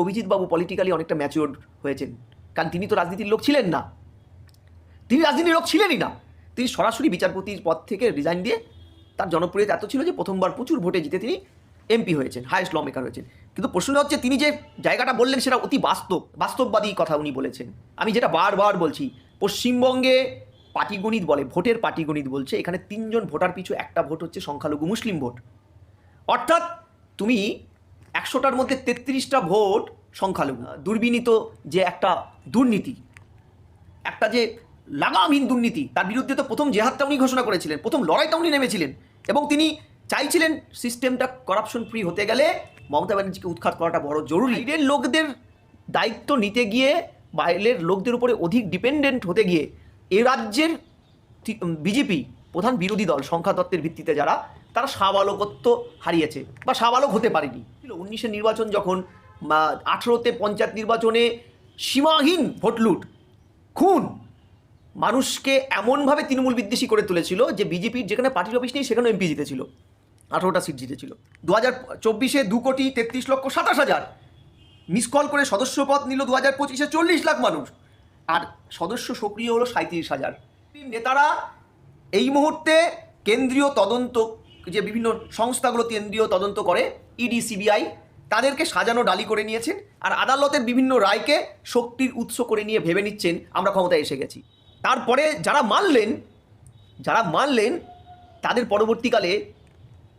অভিজিৎ বাবু politically অনেকটা mature হয়েছেন। কারণ তিনি তো রাজনীতির লোক ছিলেন না। তিনি রাজনীতির লোক ছিলেনই না। তিনি সরাসরি বিচারপতির পদ থেকে রিজাইন দিয়ে তার জনপ্রিয়তা এত ছিল যে প্রথমবার প্রচুর ভোটে জিতে তিনি এমপি হয়েছেন হায়েস্ট ল মেকার হয়েছেন। কিন্তু প্রশ্নটা হচ্ছে, তিনি যে জায়গাটা বললেন সেটা অতি বাস্তব, বাস্তববাদী কথা উনি বলেছেন। আমি যেটা বারবার বলছি, পশ্চিমবঙ্গে পাটিগণিত বলে, ভোটের পাটিগণিত বলছে, এখানে তিনজন ভোটার পিছু একটা ভোট হচ্ছে সংখ্যালঘু মুসলিম ভোট। অর্থাৎ তুমি একশোটার মধ্যে তেত্রিশটা ভোট সংখ্যালঘু। দুর্বিনীত যে একটা দুর্নীতি, একটা যে লাগামহীন দুর্নীতি, তার বিরুদ্ধে তো প্রথম জেহাদটা উনি ঘোষণা করেছিলেন, প্রথম লড়াইটা উনি নেমেছিলেন। এবং তিনি চাইছিলেন সিস্টেমটা করাপশন ফ্রি হতে গেলে মমতা ব্যানার্জিকে উৎখাত করাটা বড় জরুরি। বাইরের লোকদের দায়িত্ব নিতে গিয়ে, বাইরের লোকদের উপরে অধিক ডিপেন্ডেন্ট হতে গিয়ে এ রাজ্যের বিজেপি প্রধান বিরোধী দল সংখ্যা তত্ত্বের ভিত্তিতে যারা তারা সাবালকত্ব হারিয়েছে বা সাবালক হতে পারেনি। উনিশে নির্বাচন যখন আঠেরোতে পঞ্চায়েত নির্বাচনে সীমাহীন ভোটলুট খুন, মানুষকে এমনভাবে তৃণমূল বিদ্বেষী করে তুলেছিল যে বিজেপির যেখানে পার্টির অফিস নেই সেখানে এমপি জিতেছিল। আঠেরোটা সিট জিতেছিল। দু হাজার চব্বিশে দু কোটি তেত্রিশ লক্ষ সাতাশ হাজার। মিস কল করে সদস্য পদ নিল দু হাজার পঁচিশে চল্লিশ লাখ মানুষ। আর সদস্য সক্রিয় হলো সাঁত্রিশ হাজার। নেতারা এই মুহূর্তে কেন্দ্রীয় তদন্ত যে বিভিন্ন সংস্থাগুলো কেন্দ্রীয় তদন্ত করে ইডি সিবিআই তাদেরকে সাজানো ডালি করে নিয়েছেন আর আদালতের বিভিন্ন রায়কে শক্তির উৎস করে নিয়ে ভেবে নিচ্ছেন আমরা ক্ষমতায় এসে গেছি। তারপরে যারা মানলেন যারা মানলেন, তাদের পরবর্তীকালে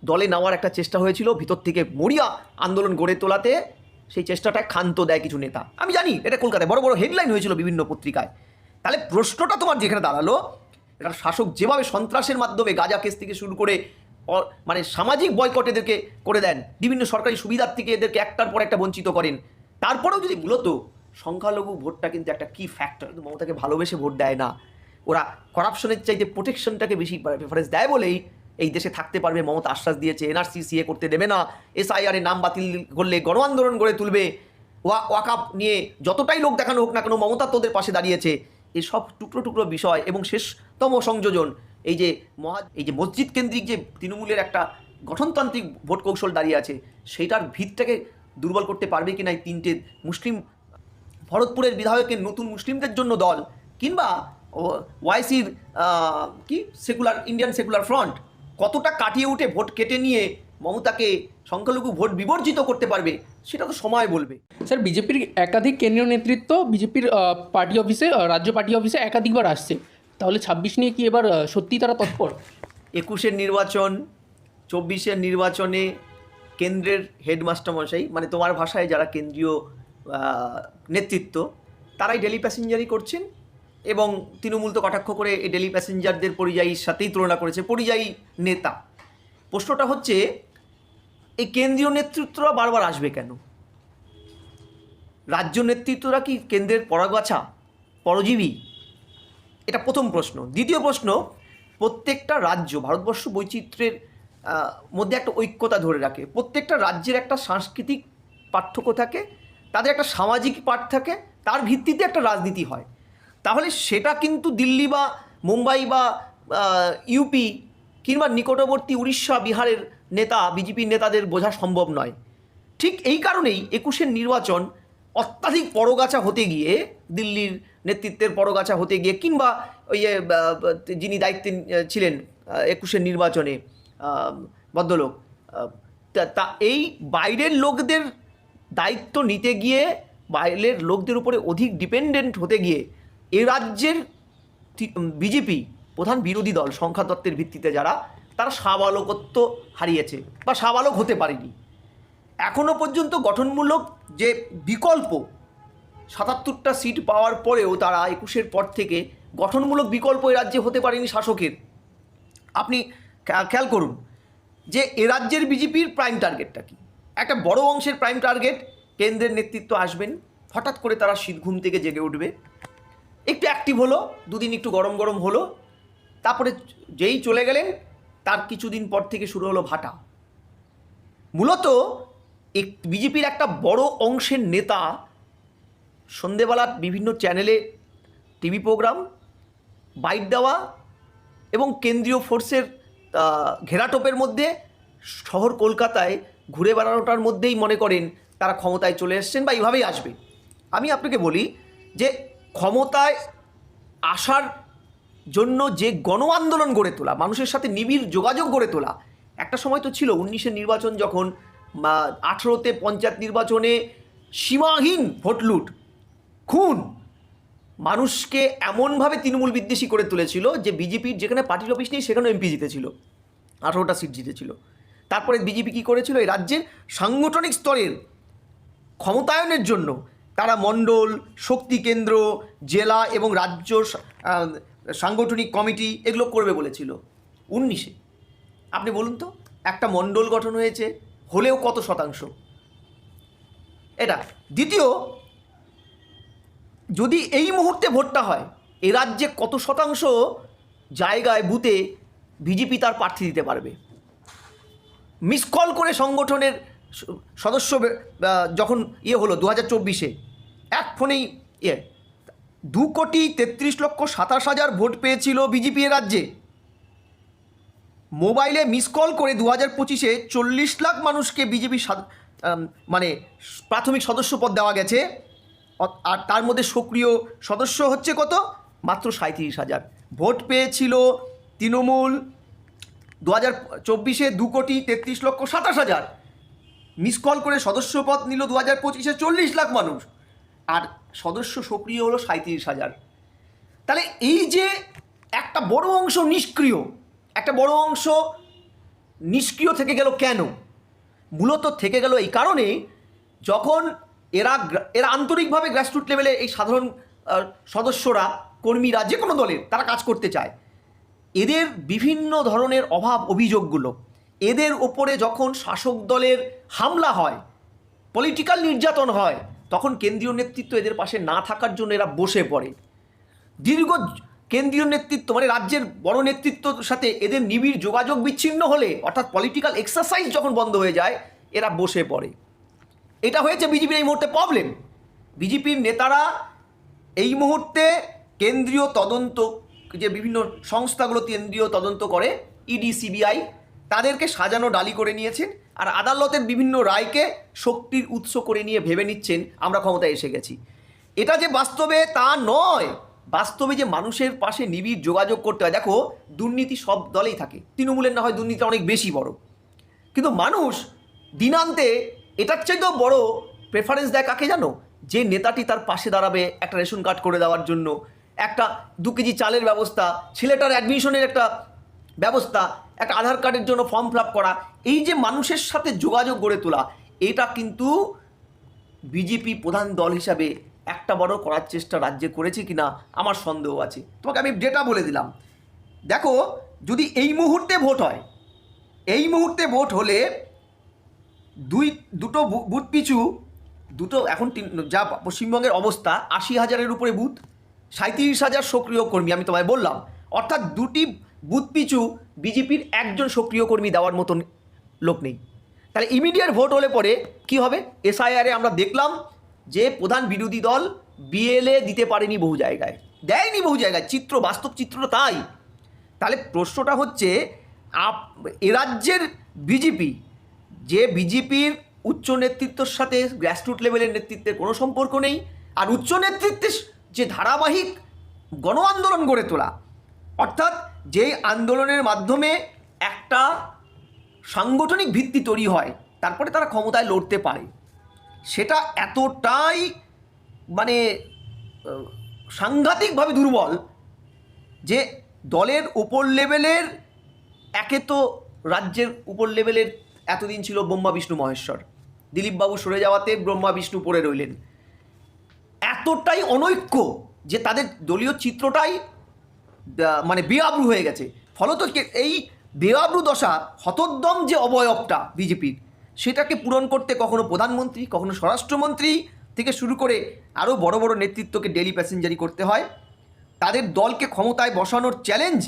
দলে নেওয়ার একটা চেষ্টা হয়েছিল, ভিতর থেকে মরিয়া আন্দোলন গড়ে তোলাতে। সেই চেষ্টাটা ক্ষান্ত দেয় কিছু নেতা। আমি জানি, এটা কলকাতায় বড় বড় হেডলাইন হয়েছিল বিভিন্ন পত্রিকায়। তাহলে প্রশ্নটা তোমার যেখানে দাঁড়াল, এটা শাসক যেভাবে সন্ত্রাসের মাধ্যমে গাজা কেস থেকে শুরু করে মানে সামাজিক বয়কট এদেরকে করে দেন। বিভিন্ন সরকারি সুবিধার থেকে এদেরকে একটার পর একটা বঞ্চিত করেন। তারপরেও যদি মূলত সংখ্যালঘু ভোটটা কিন্তু একটা কি ফ্যাক্টর মমতাকে ভালোবেসে ভোট দেয় না। ওরা করাপশনের চাইতে প্রোটেকশনটাকে বেশি প্রেফারেন্স দেয় বলেই এই দেশে থাকতে পারবে। মমতা আশ্বাস দিয়েছে, এনআরসি সিএ করতে দেবে না। এসআইআর এর নাম বাতিল করলে গণ আন্দোলন গড়ে তুলবে। ওয়া ওয়াকাপ নিয়ে যতটাই লোক দেখানো হোক না কেন, মমতা তোদের পাশে দাঁড়িয়েছে। এসব টুকরো টুকরো বিষয় এবং শেষতম সংযোজন। এই যে মহা, এই যে মসজিদ কেন্দ্রিক যে তৃণমূলের একটা গঠনতান্ত্রিক ভোট কৌশল দাঁড়িয়ে আছে, সেইটার ভিতটাকে দুর্বল করতে পারবে কিনা এই তিনটে মুসলিম, ভরতপুরের বিধায়কের নতুন মুসলিমদের জন্য দল, কিংবা ওয়াইসির কি, সেকুলার, ইন্ডিয়ান সেকুলার ফ্রন্ট, কতটা কাটিয়ে উঠে ভোট কেটে নিয়ে মমতাকে সংখ্যালঘু ভোট বিবর্জিত করতে পারবে, সেটা তো সময় বলবে। স্যার, বিজেপির একাধিক কেন্দ্রীয় নেতৃত্ব বিজেপির পার্টি অফিসে রাজ্য পার্টি অফিসে একাধিকবার আসছে। তাহলে ছাব্বিশ নিয়ে কি এবার সত্যি তারা তৎপর? একুশের নির্বাচন, চব্বিশের নির্বাচনে কেন্দ্রের হেডমাস্টার মশাই মানে তোমার ভাষায় যারা কেন্দ্রীয় নেতৃত্ব, তারাই ডেলি প্যাসেঞ্জারই করছেন এবং তৃণমূল তো কটাক্ষ করে এই ডেলি প্যাসেঞ্জারদের পরিযায়ীর সাথেই তুলনা করেছে, পরিযায়ী নেতা। প্রশ্নটা হচ্ছে, এই কেন্দ্রীয় নেতৃত্বরা বারবার আসবে কেন? রাজ্য নেতৃত্বরা কি কেন্দ্রের পরাগাছা, পরজীবী? এটা প্রথম প্রশ্ন। দ্বিতীয় প্রশ্ন, প্রত্যেকটা রাজ্য ভারতবর্ষ বৈচিত্র্যের মধ্যে একটা ঐক্যতা ধরে রাখে। প্রত্যেকটা রাজ্যের একটা সাংস্কৃতিক পার্থক্য থাকে, তাদের একটা সামাজিক পাঠ থাকে, তার ভিত্তিতে একটা রাজনীতি হয়। তাহলে সেটা কিন্তু দিল্লি বা মুম্বাই বা ইউপি কিংবা নিকটবর্তী উড়িষ্যা, বিহারের নেতা, বিজেপির নেতাদের বোঝা সম্ভব নয়। ঠিক এই কারণেই একুশের নির্বাচন অত্যাধিক পরগাছা হতে গিয়ে দিল্লির নেতৃত্বের পরগাছা হতে গিয়ে কিংবা ওই যিনি দায়িত্বে ছিলেন একুশের নির্বাচনে ভদ্রলোক তা- এই বাইরের লোকদের দায়িত্ব নিতে গিয়ে, বাইরের লোকদের উপরে অধিক ডিপেন্ডেন্ট হতে গিয়ে, এ রাজ্যের বিজেপি প্রধান বিরোধী দল সংখ্যা তত্ত্বের ভিত্তিতে যারা, তারা সাবালকত্ব হারিয়েছে, বা সাবালক হতে পারেনি। এখনও পর্যন্ত গঠনমূলক যে বিকল্প সাতাত্তরটা সিট পাওয়ার পরেও তারা একুশের পর থেকে গঠনমূলক বিকল্প এ রাজ্যে হতে পারেনি শাসকের। আপনি খেয়াল করুন যে এ রাজ্যের বিজেপির প্রাইম টার্গেটটা কি? একটা বড় অংশের প্রাইম টার্গেট কেন্দ্রের নেতৃত্ব আসবেন, হঠাৎ করে তারা শীত ঘুম থেকে জেগে উঠবে। একটু অ্যাক্টিভ হলো, দুদিন একটু গরম গরম হলো, তারপরে যেই চলে গেলেন, তার কিছুদিন পর থেকে শুরু হলো ভাটা। মূলত এক বিজেপির একটা বড় অংশের নেতা সন্ধেবেলা বিভিন্ন চ্যানেলে টিভি প্রোগ্রাম, বাইট দেওয়া এবং কেন্দ্রীয় ফোর্সের ঘেরাটোপের মধ্যে শহর কলকাতায় ঘুরে বেড়ানোটার মধ্যেই মনে করেন তারা ক্ষমতায় চলে এসছেন বা এইভাবেই আসবে। আমি আপনাকে বলি যে ক্ষমতায় আসার জন্য যে গণ আন্দোলন গড়ে তোলা, মানুষের সাথে নিবিড় যোগাযোগ গড়ে তোলা, একটা সময় তো ছিল উনিশের নির্বাচন যখন আঠেরোতে পঞ্চায়েত নির্বাচনে সীমাহীন ভোট লুট খুন মানুষকে এমনভাবে তৃণমূল বিদ্বেষী করে তুলেছিল যে বিজেপির যেখানে পার্টির অফিস নেই, সেখানেও এমপি জিতেছিল। আঠেরোটা সিট জিতেছিল। তারপরে বিজেপি কী করেছিল? এই রাজ্যের সাংগঠনিক স্তরের ক্ষমতায়নের জন্য তারা মণ্ডল, শক্তি কেন্দ্র, জেলা এবং রাজ্য সাংগঠনিক কমিটি এগুলো করবে বলেছিল উনিশে। আপনি বলুন তো, একটা মণ্ডল গঠন হয়েছে, হলেও কত শতাংশ? এটা। দ্বিতীয় যদি এই মুহূর্তে ভোটটা হয়, এ রাজ্যে কত শতাংশ জায়গায় বুথে বিজেপি তার প্রার্থী দিতে পারবে? মিস কল করে সংগঠনের সদস্য যখন ইয়ে হলো দু হাজার চব্বিশে, এক ফোনেই ইয়ে দু কোটি তেত্রিশ লক্ষ সাতাশ হাজার ভোট পেয়েছিল বিজেপি রাজ্যে। মোবাইলে মিস কল করে দু হাজার পঁচিশে চল্লিশ লাখ মানুষকে বিজেপি মানে প্রাথমিক সদস্য পদ দেওয়া গেছে। আর তার মধ্যে সক্রিয় সদস্য হচ্ছে কত? মাত্র সাঁত্রিশ হাজার। ভোট পেয়েছিল তৃণমূল দু হাজার চব্বিশে দু কোটি তেত্রিশ লক্ষ সাতাশ হাজার। মিস কল করে সদস্য পদ নিল দু হাজার পঁচিশে চল্লিশ লাখ মানুষ। আর সদস্য সক্রিয় হলো সাঁত্রিশ হাজার। তাহলে এই যে একটা বড় অংশ নিষ্ক্রিয়, একটা বড় অংশ নিষ্ক্রিয় থেকে গেল কেন? মূলত থেকে গেল এই কারণে যখন এরা এরা আন্তরিকভাবে গ্রাসরুট লেভেলে এই সাধারণ সদস্যরা, কর্মীরা যে কোনো দলের, তারা কাজ করতে চায়। এদের বিভিন্ন ধরনের অভাব অভিযোগগুলো, এদের ওপরে যখন শাসক দলের হামলা হয় পলিটিক্যাল নির্যাতন হয়, তখন কেন্দ্রীয় নেতৃত্ব এদের পাশে না থাকার জন্য এরা বসে পড়ে। দীর্ঘ কেন্দ্রীয় নেতৃত্ব মানে রাজ্যের বড় নেতৃত্বর সাথে এদের নিবিড় যোগাযোগ বিচ্ছিন্ন হলে, অর্থাৎ পলিটিক্যাল এক্সারসাইজ যখন বন্ধ হয়ে যায়, এরা বসে পড়ে। এটা হয়েছে বিজেপির এই মুহূর্তে প্রবলেম বিজেপির নেতারা এই মুহূর্তে কেন্দ্রীয় তদন্ত, যে বিভিন্ন সংস্থাগুলো কেন্দ্রীয় তদন্ত করে ইডি সিবিআই তাদেরকে সাজানো ডালি করে নিয়েছেন আর আদালতের বিভিন্ন রায়কে শক্তির উৎস করে নিয়ে ভেবে নিচ্ছেন আমরা ক্ষমতায় এসে গেছি। এটা যে বাস্তবে তা নয়। বাস্তবে যে মানুষের পাশে নিবিড় যোগাযোগ করতে হয়, দেখো, দুর্নীতি সব দলেই থাকে। তৃণমূলের না হয় দুর্নীতি অনেক বেশি বড়। কিন্তু মানুষ দিনান্তে এটার চাইতেও বড় প্রেফারেন্স দেয় কাকে জানো? যে নেতাটি তার পাশে দাঁড়াবে একটা রেশন কার্ড করে দেওয়ার জন্য, একটা দু কেজি চালের ব্যবস্থা, ছেলেটার অ্যাডমিশনের একটা ব্যবস্থা, একটা আধার কার্ডের জন্য ফর্ম ফিল করা, এই যে মানুষের সাথে যোগাযোগ গড়ে তোলা, এটা কিন্তু বিজেপি প্রধান দল হিসাবে একটা বড় করার চেষ্টা রাজ্যে করেছে কিনা আমার সন্দেহ আছে। তোমাকে আমি ডেটা বলে দিলাম, দেখো, যদি এই মুহূর্তে ভোট হয়, এই মুহূর্তে ভোট হলে দুই, দুটো বুথ পিছু, দুটো এখন যা পশ্চিমবঙ্গের অবস্থা, আশি হাজারের উপরে বুথ সাঁত্রিশ হাজার সক্রিয় কর্মী, আমি তোমায় বললাম। অর্থাৎ দুটি বুথ পিছু বিজেপির একজন সক্রিয় কর্মী দেওয়ার মতন লোক নেই। তাহলে ইমিডিয়েট ভোট হলে পরে কি হবে? এসআইআরে আমরা দেখলাম যে প্রধান বিরোধী দল বিএলএ দিতে পারেনি বহু জায়গায়। দেয়নি বহু জায়গায়। চিত্র, বাস্তব চিত্র তাই। তাহলে প্রশ্নটা হচ্ছে, আপ, এ রাজ্যের বিজেপি যে বিজেপির উচ্চ নেতৃত্বর সাথে গ্রাসরুট লেভেলের নেতৃত্বের কোনো সম্পর্ক নেই, আর উচ্চ নেতৃত্বের যে ধারাবাহিক গণ আন্দোলন গড়ে তোলা, অর্থাৎ যে আন্দোলনের মাধ্যমে একটা সাংগঠনিক ভিত্তি তৈরি হয়, তারপরে তারা ক্ষমতায় লড়তে পারে। সেটা এতটাই মানে সাংঘাতিকভাবে দুর্বল যে দলের উপর লেভেলের একে তো রাজ্যের উপর লেভেলের এতদিন ছিল ব্রহ্মা, বিষ্ণু, মহেশ্বর। দিলীপবাবু সরে যাওয়াতে ব্রহ্মা, বিষ্ণু পড়ে রইলেন। এতটাই অনৈক্য যে তাদের দলীয় চিত্রটাই মানে বেআব্রু হয়ে গেছে। ফলত এই বেআব্রু দশা, হতোদ্যম যে অবয়বটা বিজেপির, সেটাকে পূরণ করতে কখনো প্রধানমন্ত্রী, কখনো স্বরাষ্ট্রমন্ত্রী থেকে শুরু করে আরও বড় বড় নেতৃত্বকে ডেলি প্যাসেঞ্জারি করতে হয়। তাদের দলকে ক্ষমতায় বসানোর চ্যালেঞ্জ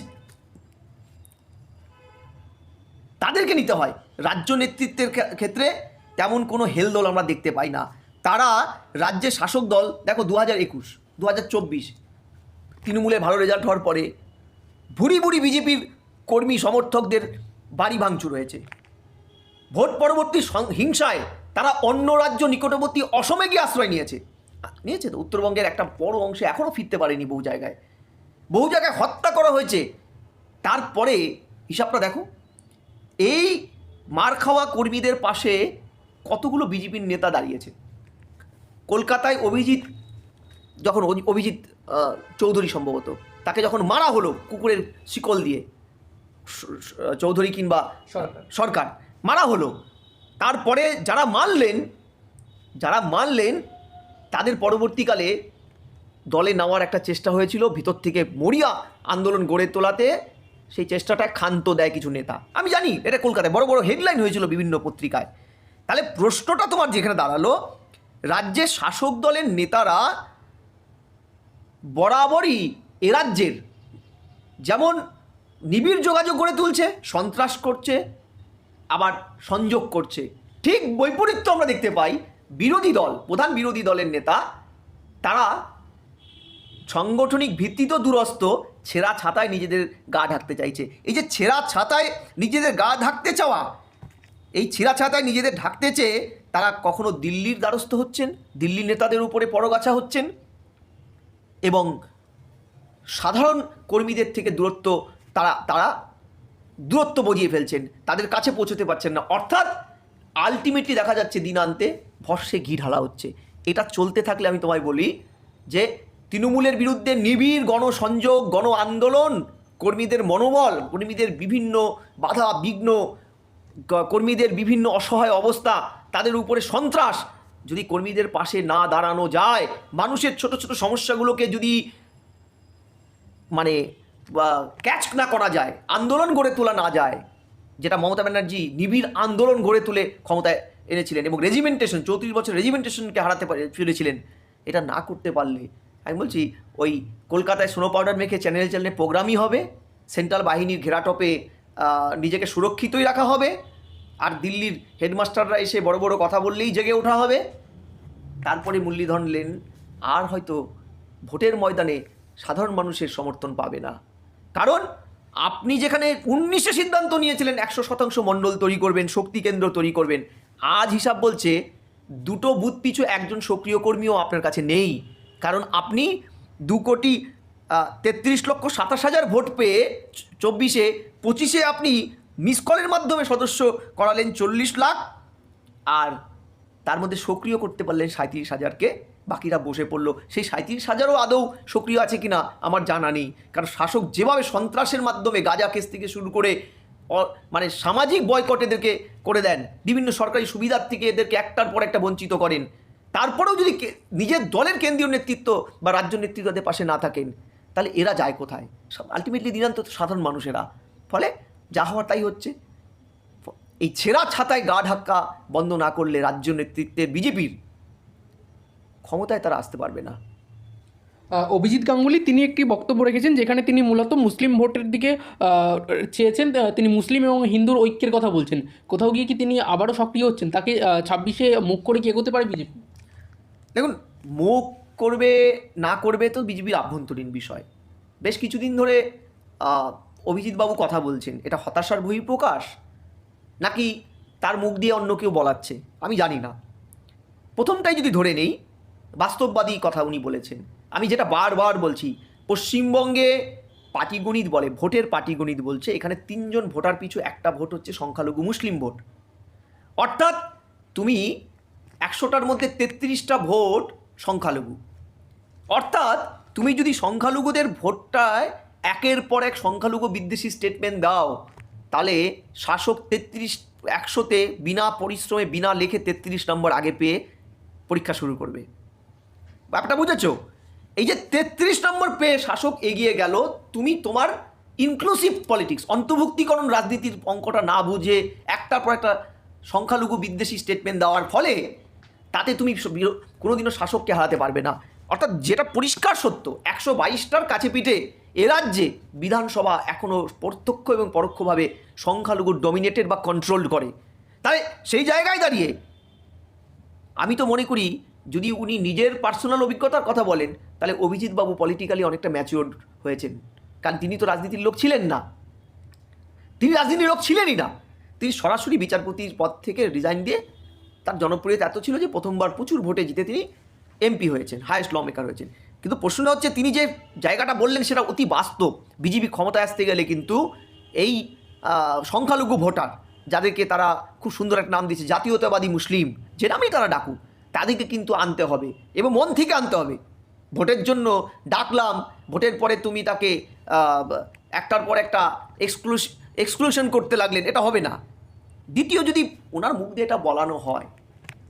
তাদেরকে নিতে হয়। রাজ্য নেতৃত্বের ক্ষেত্রে তেমন কোনো হেলদোল আমরা দেখতে পাই না। তারা রাজ্যের শাসক দল, দেখো দু হাজার একুশ দু হাজার চব্বিশ তৃণমূলের ভালো রেজাল্ট হওয়ার পরে ভুরি ভুরি বিজেপির কর্মী সমর্থকদের বাড়ি ভাঙচুর হয়েছে। ভোট পরবর্তী হিংসায় তারা অন্য রাজ্য নিকটবর্তী অসমে গিয়ে আশ্রয় নিয়েছে। নিয়েছে তো, উত্তরবঙ্গের একটা বড় অংশে এখনও ফিরতে পারেনি বহু জায়গায়। বহু জায়গায় হত্যা করা হয়েছে। তারপরে হিসাবটা দেখো এই মার খাওয়া কর্মীদের পাশে কতগুলো বিজেপির নেতা দাঁড়িয়েছে কলকাতায় অভিজিৎ যখন অভি- অভিজিৎ চৌধুরী সম্ভবত তাকে যখন মারা হলো কুকুরের শিকল দিয়ে চৌধুরী কিংবা সরকার। সরকার মারা হলো তারপরে যারা মারলেন যারা মানলেন তাদের পরবর্তীকালে দলে নেওয়ার একটা চেষ্টা হয়েছিল ভিতর থেকে মরিয়া আন্দোলন গড়ে তোলাতে সেই চেষ্টাটা ক্ষান্ত দেয় কিছু নেতা। আমি জানি, এটা কলকাতায় বড় বড় হেডলাইন হয়েছিল বিভিন্ন পত্রিকায়। তাহলে প্রশ্নটা তোমার যেখানে দাঁড়াল, রাজ্যের শাসক দলের নেতারা বরাবরই এ রাজ্যের যেমন নিবিড় যোগাযোগ গড়ে তুলছে, সন্ত্রাস করছে, আবার সংযোগ করছে। ঠিক বৈপরীত্য আমরা দেখতে পাই, বিরোধী দল, প্রধান বিরোধী দলের নেতা, তারা সাংগঠনিক ভিত্তি তো দূরস্থ ছেঁড়া ছাতায় নিজেদের গা ঢাকতে চাইছে। এই যে ছেঁড়া ছাতায় নিজেদের গা ঢাকতে চাওয়া, এই ছেঁড়া ছাতায় নিজেদের ঢাকতে চেয়ে তারা কখনো দিল্লির দ্বারস্থ হচ্ছেন, দিল্লি নেতাদের উপরে পরগাছা হচ্ছেন এবং সাধারণ কর্মীদের থেকে দূরত্ব তারা তারা দূরত্ব বজিয়ে ফেলছেন, তাদের কাছে পৌঁছতে পারছেন না। অর্থাৎ আলটিমেটলি দেখা যাচ্ছে দিনান্তে ভর্ষে ঘি ঢালা হচ্ছে। এটা চলতে থাকলে আমি তোমায় বলি যে তৃণমূলের বিরুদ্ধে নিবিড় গণসংযোগ গণ আন্দোলন কর্মীদের মনোবল, কর্মীদের বিভিন্ন বাধা, বিঘ্ন কর্মীদের বিভিন্ন অসহায় অবস্থা, তাদের উপরে সন্ত্রাস। যদি কর্মীদের পাশে না দাঁড়ানো যায়, মানুষের ছোট ছোট সমস্যাগুলোকে যদি মানে ক্যাচ না করা যায়, আন্দোলন গড়ে তোলা না যায়, যেটা মমতা ব্যানার্জি নিবিড় আন্দোলন গড়ে তুলে ক্ষমতায় এনেছিলেন এবং রেজিমেন্টেশন চৌত্রিশ বছর রেজিমেন্টেশনকে হারাতে পারে ফিরেছিলেন এটা না করতে পারলে আমি বলছি, ওই কলকাতায় স্নো পাউডার মেখে চ্যানেল চ্যানেলে প্রোগ্রামই হবে সেন্ট্রাল বাহিনীর ঘেরাটপে নিজেকে সুরক্ষিতই রাখা হবে, আর দিল্লির হেডমাস্টাররা এসে বড় বড় কথা বললেই জেগে ওঠা হবে। তারপরে মুরলীধর লেন আর হয়তো ভোটের ময়দানে সাধারণ মানুষের সমর্থন পাবে না। কারণ আপনি যেখানে উনিশে সিদ্ধান্ত নিয়েছিলেন, একশো শতাংশ মণ্ডল তৈরি করবেন, শক্তি কেন্দ্র তৈরি করবেন, আজ হিসাব বলছে দুটো বুথ পিছু একজন সক্রিয় কর্মীও আপনার কাছে নেই। কারণ আপনি দু কোটি তেত্রিশ লক্ষ সাতাশ হাজার ভোট পেয়ে চব্বিশে, পঁচিশে আপনি মিস কলের মাধ্যমে সদস্য করালেন চল্লিশ লাখ। আর তার মধ্যে সক্রিয় করতে পারলেন সাঁত্রিশ হাজারকে। বাকিরা বসে পড়ল। সেই সাঁত্রিশ হাজারও আদৌ সক্রিয় আছে কি না আমার জানা নেই। কারণ শাসক যেভাবে সন্ত্রাসের মাধ্যমে গাঁজা কেস থেকে শুরু করে মানে সামাজিক বয়কট এদেরকে করে দেন, বিভিন্ন সরকারি সুবিধার থেকে এদেরকে একটার পর একটা বঞ্চিত করেন। তারপরেও যদি নিজের দলের কেন্দ্রীয় নেতৃত্ব বা রাজ্য নেতৃত্বদের পাশে না থাকেন, তাহলে এরা যায় কোথায়? সব আলটিমেটলি দিনান্ত সাধারণ মানুষেরা। ফলে যা হওয়ার তাই হচ্ছে। এই ছেঁড়া ছাতায় গা ধাক্কা বন্ধ না করলে রাজ্য নেতৃত্বের বিজেপির ক্ষমতায় তারা আসতে পারবে না। অভিজিৎ গাঙ্গুলি, তিনি একটি বক্তব্য রেখেছেন যেখানে তিনি মূলত মুসলিম ভোটের দিকে চেয়েছেন তিনি মুসলিম এবং হিন্দুর ঐক্যের কথা বলছেন। কোথাও গিয়ে কি তিনি আবারও সক্রিয় হচ্ছেন? তাকে ছাব্বিশে মুখ করে কি এগোতে পারে বিজেপি? দেখুন, মুখ করবে, না করবে তো বিজেপির আভ্যন্তরীণ বিষয়। বেশ কিছুদিন ধরে অভিজিৎবাবু কথা বলছেন, এটা হতাশার বহিঃপ্রকাশ? নাকি তার মুখ দিয়ে অন্য কেউ বলাচ্ছে? আমি জানি না। প্রথমটাই যদি ধরে নেই, বাস্তববাদী কথা উনি বলেছেন। আমি যেটা বারবার বলছি, পশ্চিমবঙ্গে পাটিগণিত বলে, ভোটের পাটিগণিত বলছে, এখানে তিনজন ভোটার পিছু একটা ভোট হচ্ছে সংখ্যালঘু মুসলিম ভোট। অর্থাৎ তুমি একশোটার মধ্যে তেত্রিশটা ভোট সংখ্যালঘু। অর্থাৎ তুমি যদি সংখ্যালঘুদের ভোটটায় একের পর এক সংখ্যালঘু বিদ্বেষী স্টেটমেন্ট দাও, তাহলে শাসক তেত্রিশ, একশোতে বিনা পরিশ্রমে, বিনা লেখে তেত্রিশ নম্বর আগে পেয়ে পরীক্ষা শুরু করবে। ব্যাপারটা বুঝেছ? এই যে তেত্রিশ নম্বর পেয়ে শাসক এগিয়ে গেল, তুমি তোমার ইনক্লুসিভ পলিটিক্স অন্তর্ভুক্তিকরণ রাজনীতির অঙ্কটা না বুঝে একটার পর একটা সংখ্যালঘু বিদ্বেষী স্টেটমেন্ট দেওয়ার ফলে তাতে তুমি কোনোদিনও শাসককে হারাতে পারবে না। অর্থাৎ যেটা পরিষ্কার সত্য, একশো বাইশটার কাছে পিঠে এ রাজ্যে বিধানসভা এখনও প্রত্যক্ষ এবং পরোক্ষভাবে সংখ্যালঘু ডমিনেটেড বা কন্ট্রোল করে। তাই সেই জায়গায় দাঁড়িয়ে আমি তো মনে করি, যদি উনি নিজের পার্সোনাল অভিজ্ঞতার কথা বলেন, তাহলে অভিজিৎবাবু পলিটিক্যালি অনেকটা ম্যাচিওর হয়েছেন। কারণ তিনি তো রাজনীতির লোক ছিলেন না। তিনি রাজনীতির লোক ছিলেনই না। তিনি সরাসরি বিচারপতির পদ থেকে রিজাইন দিয়ে তার জনপ্রিয়তা এত ছিল যে প্রথমবার প্রচুর ভোটে জিতে তিনি এমপি হয়েছেন হায়েস্ট ল মেকার হয়েছেন। কিন্তু প্রশ্নটা হচ্ছে, তিনি যে জায়গাটা বললেন সেটা অতি বাস্তব। বিজেপি ক্ষমতায় আসতে গেলে কিন্তু এই সংখ্যালঘু ভোটার যাদেরকে তারা খুব সুন্দর একটা নাম দিয়েছে, জাতীয়তাবাদী মুসলিম, যে নামেই তারা ডাকুক, তাদেরকে কিন্তু আনতে হবে এবং মন থেকে আনতে হবে। ভোটের জন্য ডাকলাম, ভোটের পরে তুমি তাকে একটার পর একটা এক্সক্লুশ এক্সক্লুশন করতে লাগলেন, এটা হবে না। দ্বিতীয় যদি ওনার মুখ দিয়ে এটা বলানো হয়,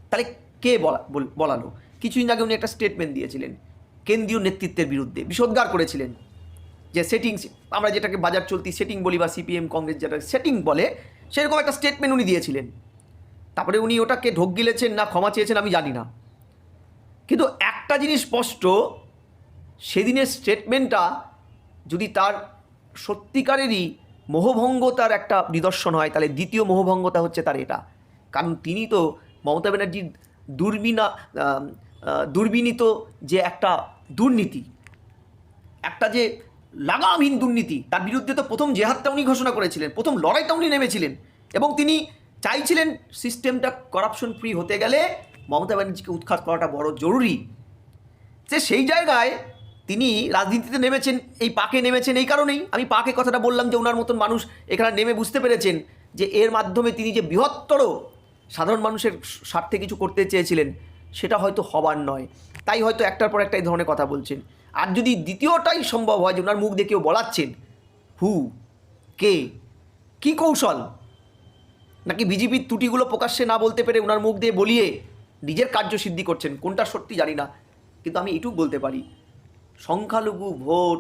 তাহলে কে বলা, বল- বলালো? কিছুদিন আগে উনি একটা স্টেটমেন্ট দিয়েছিলেন, কেন্দ্রীয় নেতৃত্বের বিরুদ্ধে, বিষোদ্গার করেছিলেন। যে সেটিং আমরা যেটাকে বাজার চলতি সেটিং বলি বা সিপিএম কংগ্রেস যেটা সেটিং বলে, সেরকম একটা স্টেটমেন্ট উনি দিয়েছিলেন। তারপরে উনি ওটাকে ঢোক গিলেছেন না, ক্ষমা চেয়েছেন, আমি জানি না। কিন্তু একটা জিনিস স্পষ্ট, সেদিনের স্টেটমেন্টটা যদি তার সত্যিকারেরই মোহভঙ্গতার একটা নিদর্শন হয়, তাহলে দ্বিতীয় মোহভঙ্গতা হচ্ছে তার এটা। কারণ তিনি তো মমতা ব্যানার্জির দুর্বিনা দুর্বিনীত যে একটা দুর্নীতি, একটা যে লাগামহীন দুর্নীতি, তার বিরুদ্ধে তো প্রথম জেহাদটা উনি ঘোষণা করেছিলেন, প্রথম লড়াইটা উনি নেমেছিলেন এবং তিনি চাইছিলেন সিস্টেমটা করাপশন ফ্রি হতে গেলে মমতা ব্যানার্জিকে উৎখাত করাটা বড় জরুরি। যে সেই জায়গায় তিনি রাজনীতিতে নেমেছেন, এই পাকে নেমেছেন এই কারণেই। আমি পাকে কথাটা বললাম যে ওনার মতন মানুষ এখানে নেমে বুঝতে পেরেছেন যে এর মাধ্যমে তিনি যে বৃহত্তর সাধারণ মানুষের স্বার্থে কিছু করতে চেয়েছিলেন, সেটা হয়তো হবার নয়। তাই হয়তো একটার পর একটা এই ধরনের কথা বলছেন। আর যদি দ্বিতীয়টাই সম্ভব হয় যে ওনার মুখ দিয়ে কেউ বলাচ্ছেন, হু, কে, কি কৌশল? নাকি বিজেপির ত্রুটিগুলো প্রকাশ্যে না বলতে পেরে ওনার মুখ দিয়ে বলিয়ে নিজের কার্যসিদ্ধি করছেন? কোনটা সত্যি জানি না। কিন্তু আমি এটুকু বলতে পারি সংখ্যালঘু ভোট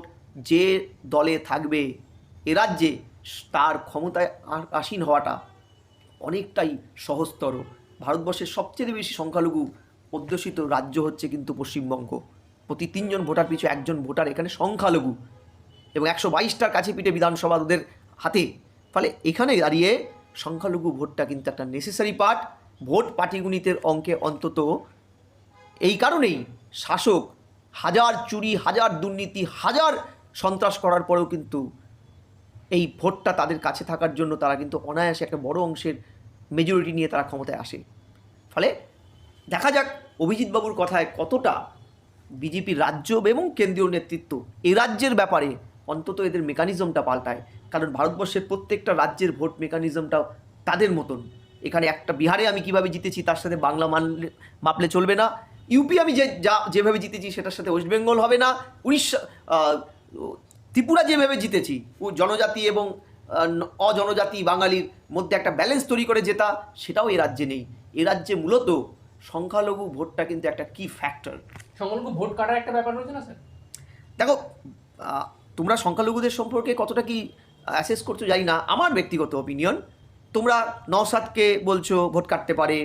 যে দলে থাকবে এ রাজ্যে তার ক্ষমতায় আসীন হওয়াটা অনেকটাই সহজতর। ভারতবর্ষের সবচেয়ে বেশি সংখ্যালঘু অধ্যুষিত রাজ্য হচ্ছে কিন্তু পশ্চিমবঙ্গ। প্রতি তিনজন ভোটার পিছু একজন ভোটার এখানে সংখ্যালঘু এবং একশো বাইশটার কাছে পিঠে বিধানসভা ওদের হাতে। ফলে এখানে দাঁড়িয়ে সংখ্যালঘু ভোটটা কিন্তু একটা নেসেসারি পার্ট ভোট পাটিগণিতের অঙ্কে অন্তত এই কারণেই শাসক হাজার চুরি, হাজার দুর্নীতি, হাজার সন্ত্রাস করার পরেও কিন্তু এই ভোটটা তাদের কাছে থাকার জন্য তারা কিন্তু অনায়াসে একটা বড় অংশের মেজরিটি নিয়ে তারা ক্ষমতায় আসে। ফলে দেখা যাক অভিজিৎ বাবুর কথায় কতটা বিজেপির রাজ্য এবং কেন্দ্রীয় নেতৃত্ব এই রাজ্যের ব্যাপারে অন্তত এদের মেকানিজমটা পাল্টায়। কারণ ভারতবর্ষের প্রত্যেকটা রাজ্যের ভোট মেকানিজমটা তাদের মতন। এখানে একটা বিহারে আমি কীভাবে জিতেছি তার সাথে বাংলা মানলে মাপলে চলবে না। ইউপি আমি যে যা যেভাবে জিতেছি সেটার সাথে ওয়েস্ট বেঙ্গল হবে না। উড়িষ্যা ত্রিপুরা যেভাবে জিতেছি ও জনজাতি এবং অজনজাতি বাঙালির মধ্যে একটা ব্যালেন্স তৈরি করে জেতা সেটাও এ রাজ্যে নেই। এ রাজ্যে মূলত সংখ্যালঘু ভোটটা কিন্তু একটা কি ফ্যাক্টর সংখ্যালঘু ভোট কাটার একটা ব্যাপার রয়েছে না স্যার? দেখো তোমরা সংখ্যালঘুদের সম্পর্কে কতটা কি অ্যাসেস করছ জানি না। আমার ব্যক্তিগত অপিনিয়ন তোমরা নওসাদকে বলছো ভোট কাটতে পারে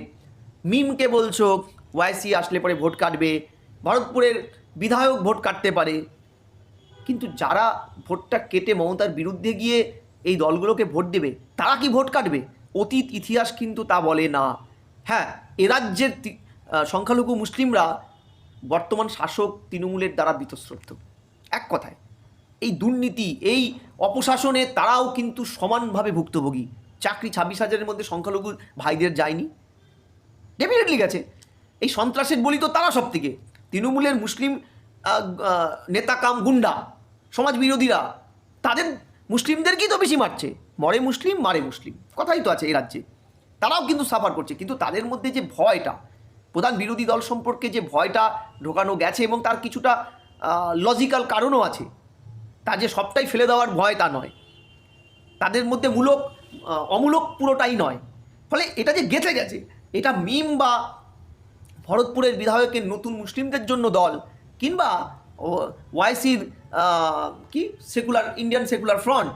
মিমকে বলছো ওয়াইসি আসলে পরে ভোট কাটবে, ভরতপুরের বিধায়ক ভোট কাটতে পারে। কিন্তু যারা ভোটটা কেটে মমতার বিরুদ্ধে গিয়ে এই দলগুলোকে ভোট দেবে, তারা কি ভোট কাটবে? অতীত ইতিহাস কিন্তু তা বলে না। হ্যাঁ এ রাজ্যের সংখ্যালঘু মুসলিমরা বর্তমান শাসক তৃণমূলের দ্বারা বীতশ্রদ্ধ এক কথায়, এই দুর্নীতি, এই অপশাসনে তারাও কিন্তু সমানভাবে ভুক্তভোগী। চাকরি ছাব্বিশ হাজারের মধ্যে সংখ্যালঘু ভাইদের যায়নি। ডেফিনেটলি গেছে। এই সন্ত্রাসের বলি তো তারা সব থেকে তৃণমূলের মুসলিম নেতা কাম গুন্ডা, সমাজ বিরোধীরা, তাদের মুসলিমদেরকেই তো বেশি মারছে। মরে মুসলিম, মারে মুসলিম। কথাই তো আছে এই রাজ্যে। তারাও কিন্তু সাফার করছে। কিন্তু তাদের মধ্যে যে ভয়টা, প্রধান বিরোধী দল সম্পর্কে যে ভয়টা ঢোকানো গেছে এবং তার কিছুটা লজিক্যাল কারণও আছে, তা যে সবটাই ফেলে দেওয়ার ভয় তা নয়। তাদের মধ্যে মূলক অমূলক পুরোটাই নয়। ফলে এটা যে গেঁথে গেছে, এটা মিম বা ভরতপুরের বিধায়কের নতুন মুসলিমদের জন্য দল, কিংবা ওয়াইসির কি? সেকুলার, ইন্ডিয়ান সেকুলার ফ্রন্ট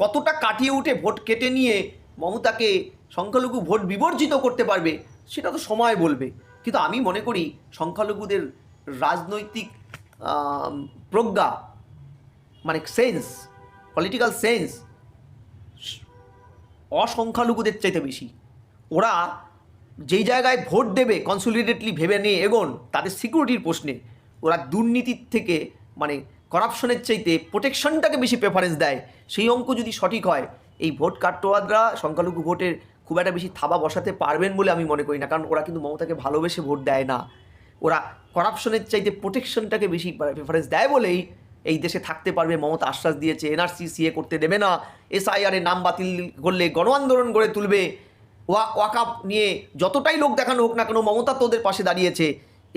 কতটা কাটিয়ে উঠে ভোট কেটে নিয়ে মমতাকে সংখ্যালঘু ভোট বিবর্জিত করতে পারবে, সেটা তো সময় বলবে। কিন্তু আমি মনে করি সংখ্যালঘুদের রাজনৈতিক প্রজ্ঞা মানে সেন্স, পলিটিক্যাল সেন্স, অসংখ্যালঘুদের চাইতে বেশি। ওরা যেই জায়গায় ভোট দেবে কনসলিডেটলি ভেবে নিয়ে এগোন, তাদের সিকিউরিটির প্রশ্নে ওরা দুর্নীতির থেকে মানে করাপশনের চাইতে প্রোটেকশনটাকে বেশি প্রেফারেন্স দেয়। সেই অঙ্ক যদি সঠিক হয়, এই ভোট কাটোয়াদরা সংখ্যালঘু ভোটের খুব একটা বেশি থাবা বসাতে পারবেন বলে আমি মনে করি না, কারণ ওরা কিন্তু মমতাকে ভালোবেসে ভোট দেয় না। ওরা করাপশনের চাইতে প্রোটেকশনটাকে বেশি প্রেফারেন্স দেয় বলেই এই দেশে থাকতে পারবে। মমতা আশ্বাস দিয়েছে, এনআরসি, সিএ করতে দেবে না। এসআইআর এর নাম বাতিল করলে গণ আন্দোলন গড়ে তুলবে। ওয়া ওয়াকাপ নিয়ে যতটাই লোক দেখানো হোক না কেন মমতা তোদের পাশে দাঁড়িয়েছে।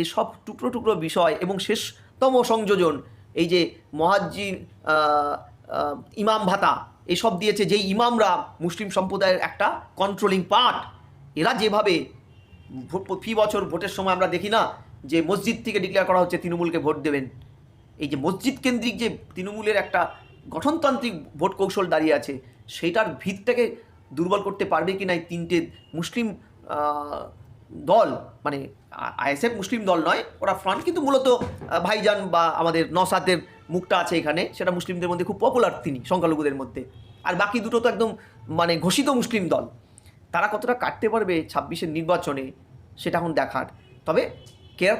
এসব টুকরো টুকরো বিষয় এবং শেষতম সংযোজন, এই যে মহাজ্জি ইমাম ভাতা, এসব দিয়েছে যেই ইমামরা মুসলিম সম্প্রদায়ের একটা কন্ট্রোলিং পার্ট এরা যেভাবে ফি বছর ভোটের সময় আমরা দেখি না, যে মসজিদ থেকে ডিক্লেয়ার করা হচ্ছে তৃণমূলকে ভোট দেবেন। এই যে মসজিদ কেন্দ্রিক যে তৃণমূলের একটা গঠনতান্ত্রিক ভোট কৌশল দাঁড়িয়ে আছে, সেইটার ভিতটাকে দুর্বল করতে পারবে কি না এই তিনটে মুসলিম দল মানে আইএসএফ মুসলিম দল নয়, ওরা ফ্রন্ট কিন্তু মূলত ভাইজান বা আমাদের নসাদের মুখটা আছে এখানে, সেটা মুসলিমদের মধ্যে খুব পপুলার তিনি, সংখ্যালঘুদের মধ্যে। আর বাকি দুটো তো একদম মানে ঘোষিত মুসলিম দল। তারা কতটা কাটতে পারবে ছাব্বিশের নির্বাচনে, সেটা এখন দেখার। তবে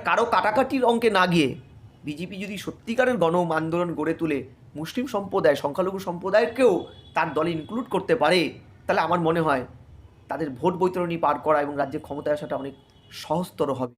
কারও কাটাকাটির অঙ্কে না গিয়ে, বিজেপি যদি সত্যিকারের গণ আন্দোলন গড়ে তুলে, মুসলিম সম্প্রদায়, সংখ্যালঘু সম্প্রদায়কেও তার দলে ইনক্লুড করতে পারে তাহলে আমার মনে হয় তাদের ভোট বৈতরণী পার করা এবং রাজ্যে ক্ষমতায় আসাটা অনেক সহজতর হবে।